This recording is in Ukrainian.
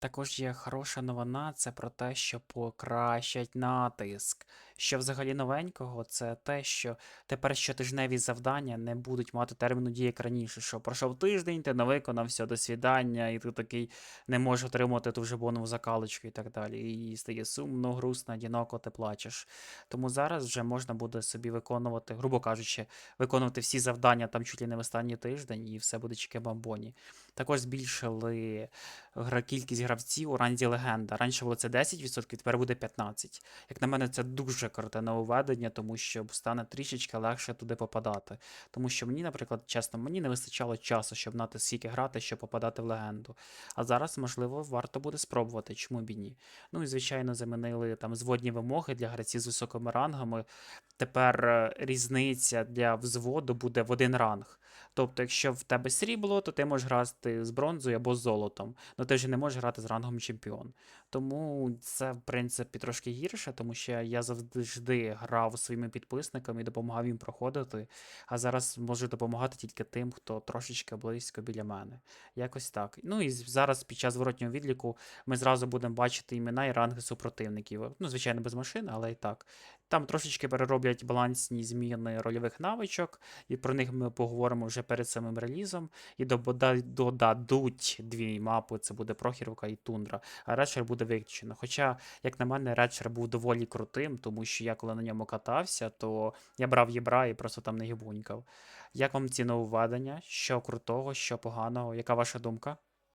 Також є хороша новина, це про те, що покращать натиск. Що взагалі новенького, це те, що тепер щотижневі завдання не будуть мати терміну дії як раніше, що пройшов тиждень, ти не виконав, все, до свідання, і ти такий не можеш отримати ту вже бонову закалочку і так далі. І стає сумно, грустно, одиноко, ти плачеш. Тому зараз вже можна буде собі виконувати, грубо кажучи, виконувати всі завдання там чуть ли не в останній тиждень, і все буде чеке бамбоні. Також збільшили кількість гравців у ранзі легенда. Раніше було це 10%, тепер буде 15%. Як на мене, це дуже круте нововведення, тому що стане трішечки легше туди попадати. Тому що мені, наприклад, чесно, мені не вистачало часу, щоб знати, скільки грати, щоб попадати в легенду. А зараз, можливо, варто буде спробувати, чому б і ні. Ну і звичайно, замінили там зводні вимоги для гравців з високими рангами. Тепер е, різниця для взводу буде в один ранг. Тобто, якщо в тебе срібло, то ти можеш грати з бронзою або з золотом. Ну ти вже не можеш грати з рангом чемпіон. Тому це, в принципі, трошки гірше, тому що я завжди грав своїми підписниками і допомагав їм проходити. А зараз можу допомагати тільки тим, хто трошечки близько біля мене. Якось так. Ну і зараз під час зворотнього відліку ми зразу будемо бачити імена і ранги супротивників. Ну, звичайно, без машини, але і так. Там трошечки перероблять балансні зміни рольових навичок, і про них ми поговоримо вже перед самим релізом. І додадуть дві мапи: це буде Прохіровка і Тундра. А Редшер буде виключено. Хоча, як на мене, Редшер був доволі крутим, тому що я коли на ньому катався, то я брав єбра і просто там не гібунькав. Як вам ці нововведення? Що крутого, що поганого? Яка ваша думка?